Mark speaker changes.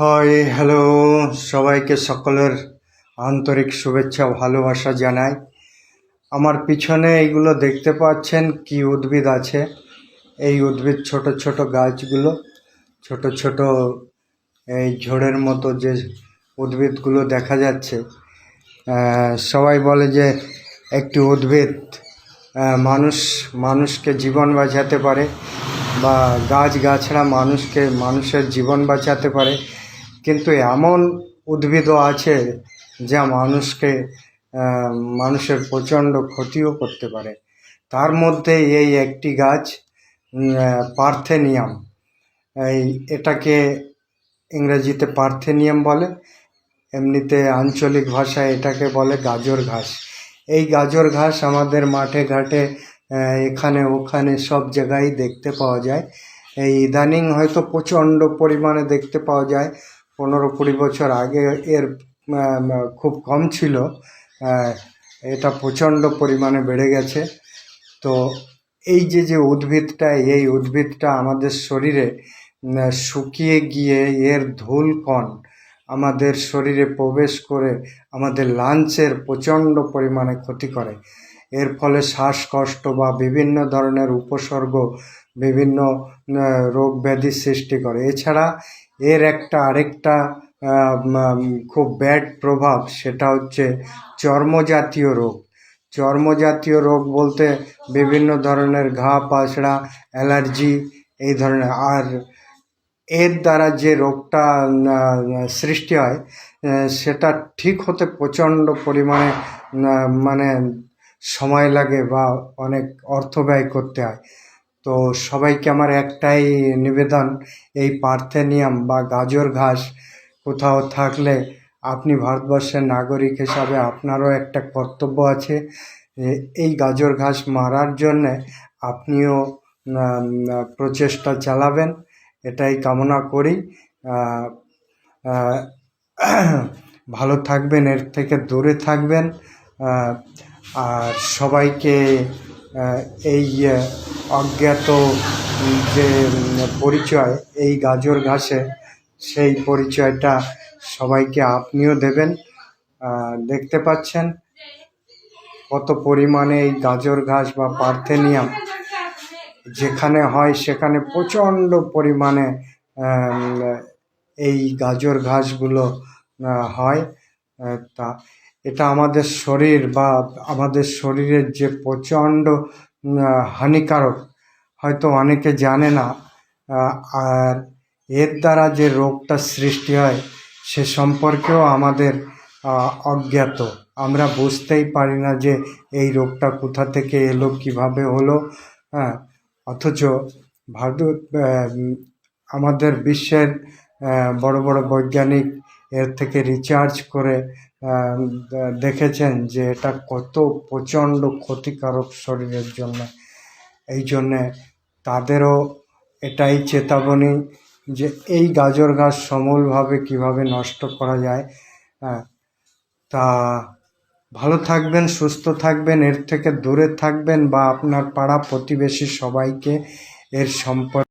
Speaker 1: Hi hello সবাইকে সকলের আন্তরিক শুভেচ্ছা ভালোবাসা জানাই। আমার পিছনে এইগুলো দেখতে পাচ্ছেন কি উদ্ভিদ আছে। এই উদ্ভিদ ছোট ছোট গাছগুলো, ছোট ছোট এই ঝোড়ের মতো যে উদ্ভিদগুলো দেখা যাচ্ছে। সবাই বলে যে একটি উদ্ভিদ মানুষ, মানুষকে জীবন বাঁচাতে পারে বা গাছ গাছড়া মানুষকে, মানুষের জীবন বাঁচাতে পারে। কিন্তু এমন উদ্ভিদও আছে যা মানুষকে মানুষের প্রচণ্ড ক্ষতিও করতে পারে। তার মধ্যে এই একটি গাছ পার্থেনিয়াম। এই এটাকে ইংরেজিতে পার্থেনিয়াম বলে, এমনিতে আঞ্চলিক ভাষায় এটাকে বলে গাজর ঘাস। এই গাজর ঘাস আমাদের মাঠে ঘাটে এখানে ওখানে সব জায়গায় দেখতে পাওয়া যায়। এই ইদানিং হয়তো প্রচণ্ড পরিমাণে দেখতে পাওয়া যায়। পনেরো কুড়ি বছর আগে এর খুব কম ছিল। এটা প্রচণ্ড পরিমাণে বেড়ে গেছে। তো এই যে যে উদ্ভিদটা, এই উদ্ভিদটা আমাদের শরীরে শুকিয়ে গিয়ে এর ধুল কণ আমাদের শরীরে প্রবেশ করে আমাদের লাঞ্চের প্রচণ্ড পরিমাণে ক্ষতি করে। এর ফলে শ্বাসকষ্ট বা বিভিন্ন ধরনের উপসর্গ, বিভিন্ন রোগ ব্যাধির সৃষ্টি করে। এছাড়া এর একটা আরেকটা খুব ব্যাড প্রভাব সেটা হচ্ছে চর্মজাতীয় রোগ। চর্মজাতীয় রোগ বলতে বিভিন্ন ধরনের ঘা পাশড়া অ্যালার্জি এই ধরনের। আর এর দ্বারা যে রোগটা সৃষ্টি হয় সেটা ঠিক হতে প্রচণ্ড পরিমাণে মানে সময় লাগে বা অনেক অর্থ ব্যয় করতে হয়। তো সবাইকে আমার একটাই নিবেদন, এই পার্থেনিয়াম বা গাজর ঘাস কোথাও থাকলে আপনি ভারতবর্ষের নাগরিক হিসাবে আপনারও একটা কর্তব্য আছে। এই গাজর ঘাস মারার জন্যে আপনিও প্রচেষ্টা চালাবেন, এটাই কামনা করি। ভালো থাকবেন, এর থেকে দূরে থাকবেন। আর সবাইকে এই অজ্ঞাত যে পরিচয়, এই গাজর ঘাসে, সেই পরিচয়টা সবাইকে আপনিও দেবেন। দেখতে পাচ্ছেন কত পরিমাণে এই গাজর ঘাস বা পার্থেনিয়াম যেখানে হয়, সেখানে প্রচণ্ড পরিমাণে এই গাজর ঘাসগুলো হয়। তা এটা আমাদের শরীর বা আমাদের শরীরের যে প্রচণ্ড হানিকারক, হয়তো অনেকে জানে না আর এর দ্বারা যে রোগটা সৃষ্টি হয় সে সম্পর্কেও আমাদের অজ্ঞাত। আমরা বুঝতেই পারি না যে এই রোগটা কোথা থেকে এলো, কীভাবে হলো হ্যাঁ? অথচ ভারত আমাদের বিশ্বের বড় বড় বৈজ্ঞানিক এর থেকে রিচার্জ করে দেখেছেন যে এটা কত প্রচণ্ড ক্ষতিকারক শরীরের জন্য। এই জন্যে তাদেরও এটাই চেতাবনী যে এই গাজর গাছ সমূলভাবে কীভাবে নষ্ট করা যায়। তা ভালো থাকবেন, সুস্থ থাকবেন, এর থেকে দূরে থাকবেন বা আপনার পাড়া প্রতিবেশী সবাইকে এর সম্পর্কে